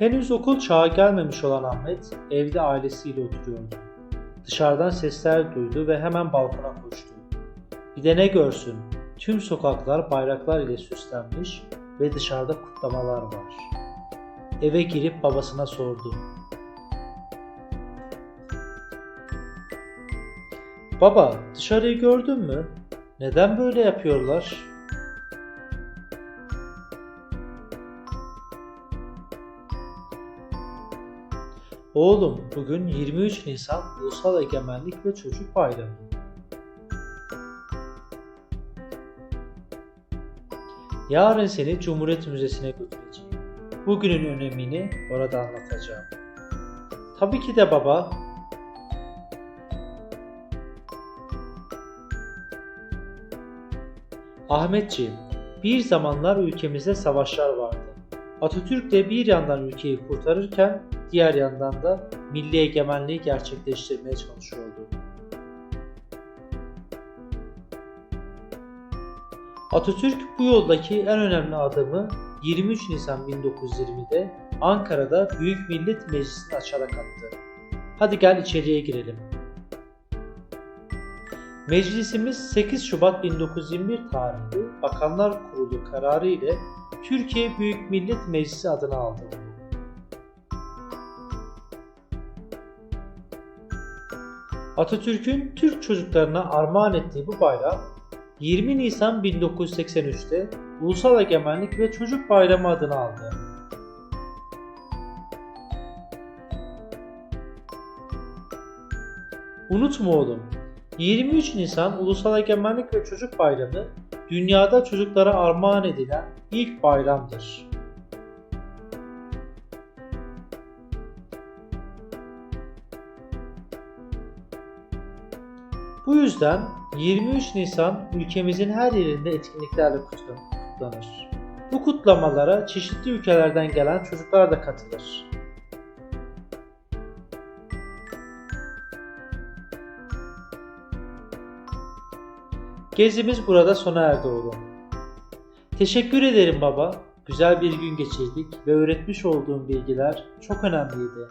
Henüz okul çağı gelmemiş olan Ahmet evde ailesiyle oturuyordu. Dışarıdan sesler duydu ve hemen balkona koştu. Bir de ne görsün, tüm sokaklar bayraklar ile süslenmiş ve dışarıda kutlamalar var. Eve girip babasına sordu. Baba, dışarıyı gördün mü? Neden böyle yapıyorlar? Oğlum, bugün 23 Nisan Ulusal Egemenlik ve Çocuk Bayramı. Yarın seni Cumhuriyet Müzesi'ne götüreceğim. Bugünün önemini orada anlatacağım. Tabii ki de baba. Ahmetciğim, bir zamanlar ülkemizde savaşlar vardı. Atatürk de bir yandan ülkeyi kurtarırken diğer yandan da milli egemenliği gerçekleştirmeye çalışıyordu. Atatürk bu yoldaki en önemli adımı 23 Nisan 1920'de Ankara'da Büyük Millet Meclisi'ni açarak attı. Hadi gel içeriye girelim. Meclisimiz 8 Şubat 1921 tarihli Bakanlar Kurulu kararı ile Türkiye Büyük Millet Meclisi adını aldı. Atatürk'ün Türk çocuklarına armağan ettiği bu bayram 20 Nisan 1983'te Ulusal Egemenlik ve Çocuk Bayramı adını aldı. Unutma oğlum, 23 Nisan Ulusal Egemenlik ve Çocuk Bayramı dünyada çocuklara armağan edilen ilk bayramdır. Bu yüzden 23 Nisan ülkemizin her yerinde etkinliklerle kutla- kutlanır. Bu kutlamalara çeşitli ülkelerden gelen çocuklar da katılır. Gezimiz burada sona erdi oğlum. Teşekkür ederim baba. Güzel bir gün geçirdik ve öğretmiş olduğum bilgiler çok önemliydi.